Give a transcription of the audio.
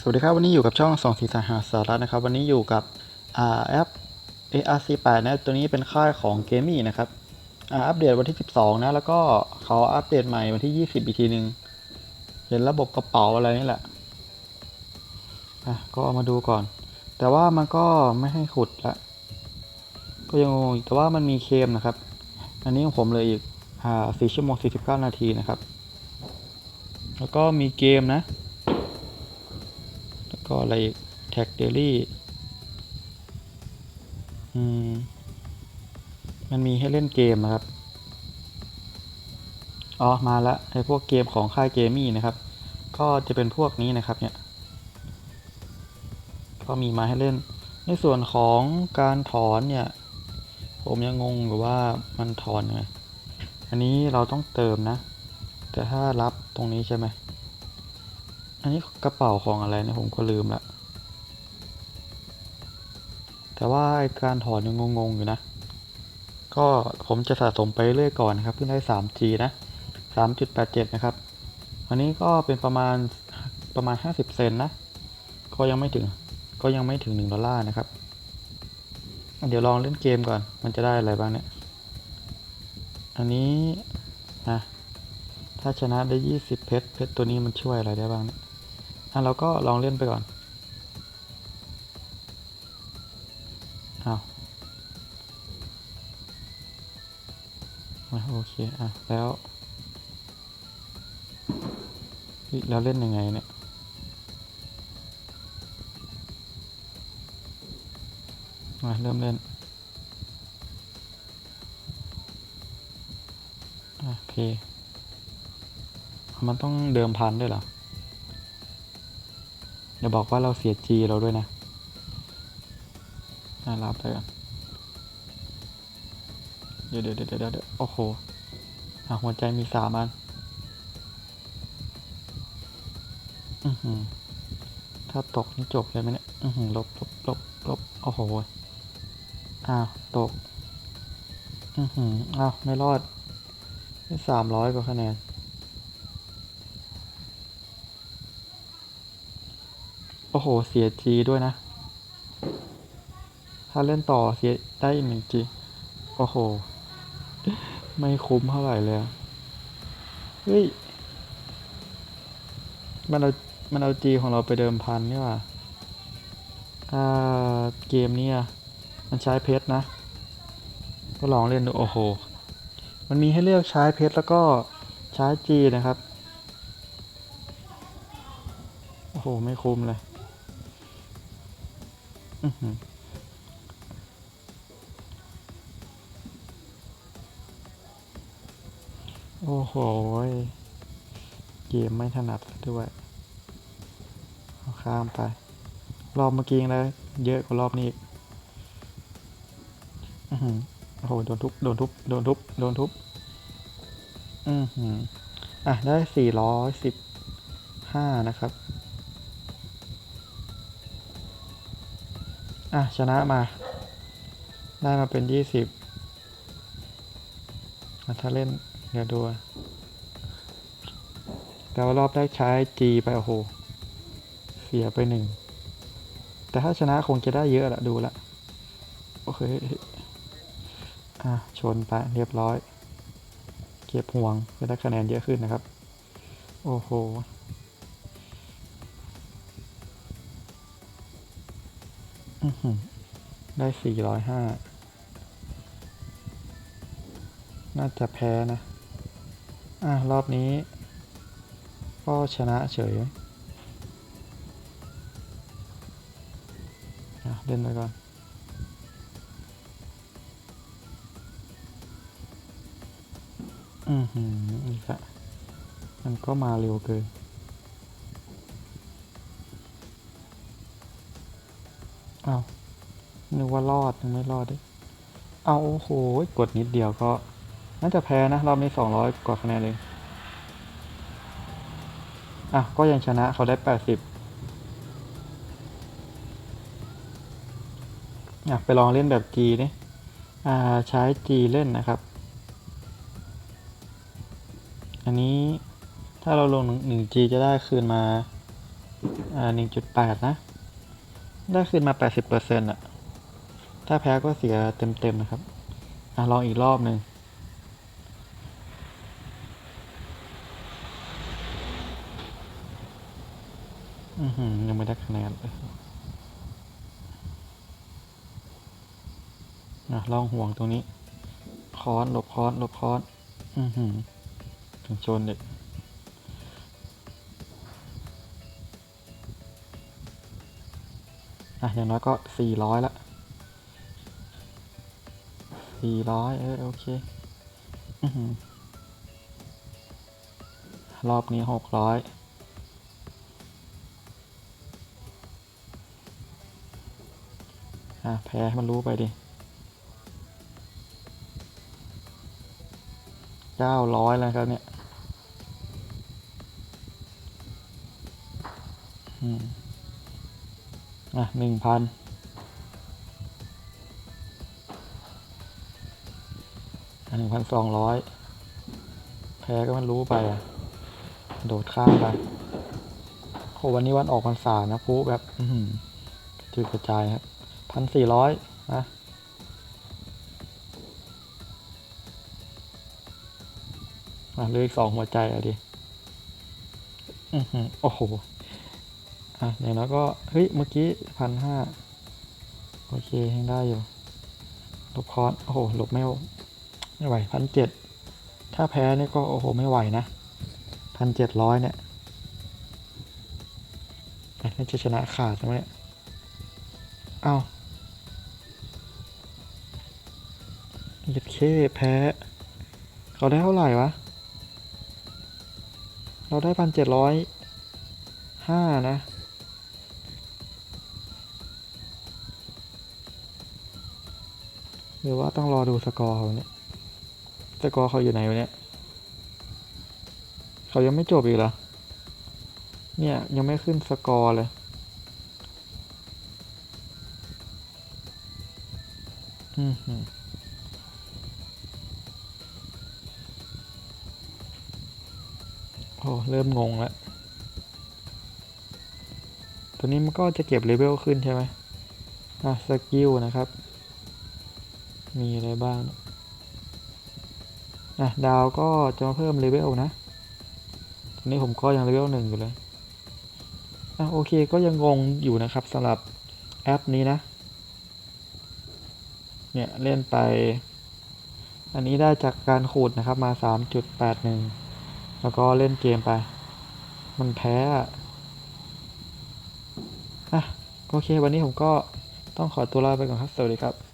สวัสดีครับ วันนี้อยู่กับช่องสองสีสหาสาระนะครับ วันนี้อยู่กับอแอป ARC8 นะตัวนี้เป็นค่ายของ g a m i นะครับอัปเดตวันที่ 12 นะ แล้วก็เขาอัปเดตใหม่วันที่ 20 อีกทีหนึ่งเป็นระบบกระเป๋าอะไรนี่แหละอะก็เอามาดูก่อน แต่ว่ามันก็ไม่ให้ขุดละก็ยังงงแต่ว่ามันมีเคมนะครับ อันนี้ของผมเลยอีกอ่า4ชั่วโมง 49 นาทีนะครับ แล้วก็มีเกมนะ ก็อะไรแท็กเดลี่มันมีให้เล่นเกมนะครับ อ๋อ มาละไอพวกเกมของค่ายเกมมี่นะครับ ก็จะเป็นพวกนี้นะครับเนี่ย ก็มีมาให้เล่น ในส่วนของการถอนเนี่ย ผมยังงงอยู่ว่ามันถอนไง อันนี้เราต้องเติมนะ แต่ถ้ารับตรงนี้ใช่ไหม อันนี้กระเป๋าของอะไรเนี่ยผมก็ลืมละ แต่ว่าไอการถอนยังงงๆอยู่นะ ก็ผมจะสะสมไปเรื่อยก่อนนะครับเพิ่งได้ 3G นะ 3.87 นะครับ อันนี้ก็เป็นประมาณประมาณ 50 เซนนะ ก็ยังไม่ถึง ก็ยังไม่ถึง 1 ดอลลาร์นะครับ เดี๋ยวลองเล่นเกมก่อน มันจะได้อะไรบ้างเนี่ย อันนี้นะถ้าชนะได้ 20 เพชร เพชรตัวนี้มันช่วยอะไรได้บ้างเนี่ย อะเราก็ลองเล่นไปก่อนอ้าวโอเค อะ แล้วเฮ้ยแล้วเล่นยังไงเนี่ยมาเริ่มเล่นอะโอเค มันต้องเดิมพันด้วยเหรอ เดี๋ยวบอกว่าเราเสียจีเราด้วยนะน่ารับไปก่อนเดี๋ยวเดี๋ยวเดี๋ยวเดี๋ยวเโอ้โหหัวใจมีสามอันอือหือถ้าตกนี่จบเลยไหมเนี่ยอือหือลบลบลบลบโอ้โห อ้าว ตกอือหืออ้าว ไม่รอดสามร้อยกว่าคะแนน โอ้โห เสียจีด้วยนะ ถ้าเล่นต่อเสียได้อีกหนึ่งจีโอ้โห ไม่คุ้มเท่าไหร่เลย เฮ้ย มันเอามันเอาจีของเราไปเดิมพันนี่ว่าอ่า เกมนี้อะมันใช้เพชรนะ ก็ลองเล่นดู โอ้โห มันมีให้เลือกใช้เพชรแล้วก็ใช้จีนะครับ โอ้โห ไม่คุ้มเลย โอ้โหยเกมไม่ถนัดด้วย ข้ามไป รอบเมื่อกี้ยังได้เยอะกว่ารอบนี้อือหือโอ้โห โดนทุบ โดนทุบ โดนทุบ โดนทุบ อือหือ อะ ได้สี่ร้อยสิบห้านะครับ อะ ชนะมา ได้มาเป็นยี่สิบถ้าเล่น เดี๋ยวดูแต่ว่ารอบแรกใช้ G ไปโอ้โห เสียไปหนึ่ง แต่ถ้าชนะคงจะได้เยอะละดูละ โอเค อะ ชนไปเรียบร้อย เก็บห่วงจะได้คะแนนเยอะขึ้นนะครับ โอ้โห ได้สี่ร้อยห้า น่าจะแพ้นะ อะ รอบนี้ ก็ชนะเฉยเล่นไปก่อนอือหืออีกละมันก็มาเร็วเกิน อ้าวนึกว่ารอดยังไม่รอดดิเอาโอ้โหกดนิดเดียวก็ น่าจะแพ้นะรอบนี้สองร้อยกว่าคะแนนเองอะก็ยังชนะเขาได้แปดสิบอะไปลองเล่นแบบ G นี่อ่าใช้ G เล่นนะครับ อันนี้ถ้าเราลงหนึ่ง G จะได้คืนมาอ่าหนึ่งจุดแปดนะ ได้ขึ้นมาแปดสิบเปอร์เซ็นต์อะถ้าแพ้ก็เสียเต็มๆนะครับ อะลองอีกรอบหนึ่งอือหือยังไม่ได้คะแนนเลยอะลองห่วงตรงนี้ คอนหลบคอนหลบคอนอือหือถึงชนเด็ก อะอย่างน้อยก็สี่ร้อยละสี่ร้อยเออโอเครอบนี้หกร้อยอะแพ้ให้มันรู้ไปดิเก้าร้อยแล้วครับเนี่ย อืมะหนึ่งพันหนึ่งพันสองร้อยแพ้ก็มันรู้ไปอะโดดข้ามไปโหวันนี้วันออกพรรษานะพลุแบบอือหือกระจุยกระจายครับพันสี่ร้อยนะอะเลือกสองหัวใจอะดิอือหือโอ้โห อะอย่างน้อยก็ เฮ้ย เมื่อกี้พันห้าโอเคยังได้อยู่ ลบคอร์สโอ้โห ลบไม่ไม่ไหวพันเจ็ดถ้าแพ้นี่ก็โอ้โห ไม่ไหวนะพันเจ็ดร้อยเนี่ยน่าจะชนะขาดใช่ไหมเนี่ย เอ้าเยียดเคแพ้ เขาได้เท่าไหร่วะ เราได้พันเจ็ดร้อยห้านะ หรือว่าต้องรอดูสกอร์เขาเนี่ยสกอร์เขาอยู่ไหนวะเนี่ยเขายังไม่จบอีกเหรอเนี่ยยังไม่ขึ้นสกอร์เลยอืมโอ้เริ่มงงแล้วตัวนี้มันก็จะเก็บเลเวลขึ้นใช่ไหมอะสกิลนะครับ มีอะไรบ้างอะดาวก็จะมาเพิ่มเลเวลนะตอนนี้ผมก็ยังเลเวลหนึ่งอยู่เลยอะโอเคก็ยังงงอยู่นะครับสำหรับแอปนี้นะ เนี่ยเล่นไป อันนี้ได้จากการขูดนะครับมา 3.81 แล้วก็เล่นเกมไป มันแพ้อะอะโอเค วันนี้ผมก็ต้องขอตัวลาไปก่อนครับ สวัสดีครับ